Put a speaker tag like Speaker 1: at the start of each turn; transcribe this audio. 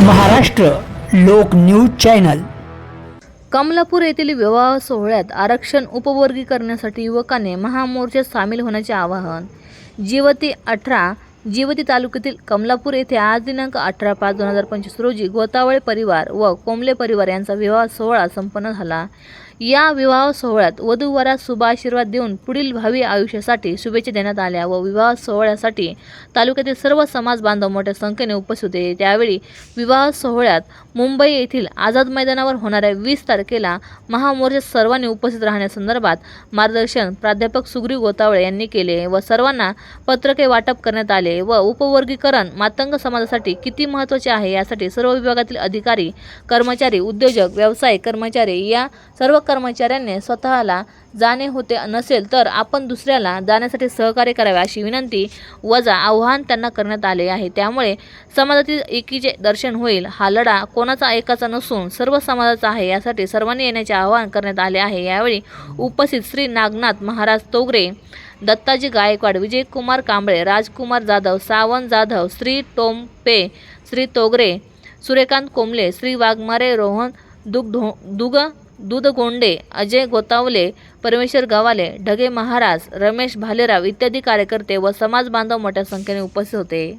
Speaker 1: महाराष्ट्र लोक news channel.
Speaker 2: Kamlapur येथील विवाह सोहळ्यात आरक्षण उपवर्गीकरणासाठी युवकांनी महामोर्चात सामील होण्याचे आवाहन. जीवती अठरा जीवती तालुक्यातील कमलापूर येथे आज दिनांक अठरा पाच दोन हजार पंचवीस रोजी गोतावळे परिवार व कोंबले परिवार यांचा विवाह सोहळा संपन्न झाला. या विवाह सोहळ्यात वधूवरात शुभ आशीर्वाद देऊन पुढील भावी आयुष्यासाठी शुभेच्छा देण्यात आल्या व विवाह सोहळ्यासाठी तालुक्यातील सर्व समाज बांधव मोठ्या संख्येने उपस्थित होते. त्यावेळी विवाह सोहळ्यात मुंबई येथील आझाद मैदानावर होणाऱ्या वीस तारखेला महामोर्चात सर्वांनी उपस्थित राहण्यासंदर्भात मार्गदर्शन प्राध्यापक सुग्रीव गोतावळे यांनी केले व सर्वांना पत्रके वाटप करण्यात आले व उपवर्गीकरण मातंग समाजासाठी किती महत्त्वाचे आहे यासाठी सर्व विभागातील अधिकारी कर्मचारी उद्योजक व्यावसायिक कर्मचारी या सर्व कर्मचाऱ्यांनी स्वतःला जाणे होते नसेल तर आपण दुसऱ्याला जाण्यासाठी सहकार्य करावे अशी विनंती वजा आव्हान त्यांना करण्यात आले आहे. त्यामुळे समाजातील एकीचे दर्शन होईल. हा लढा कोणाचा एकाचा नसून सर्व समाजाचा आहे यासाठी सर्वांनी येण्याचे आवाहन करण्यात आले आहे. यावेळी उपस्थित श्री नागनाथ महाराज तोगरे दत्ताजी गायकवाड विजयकुमार कांबळे राजकुमार जाधव सावंत जाधव श्री टोंपे श्री तोगरे सूर्यकांत कोंबले श्री वाघमारे रोहन दुग्धो दुग दूधगोंडे अजय गोतावले परमेश्वर गवाले ढगे महाराज रमेश भालेराव इत्यादी कार्यकर्ते व समाज बांधव मोठ्या संख्येने उपस्थित होते.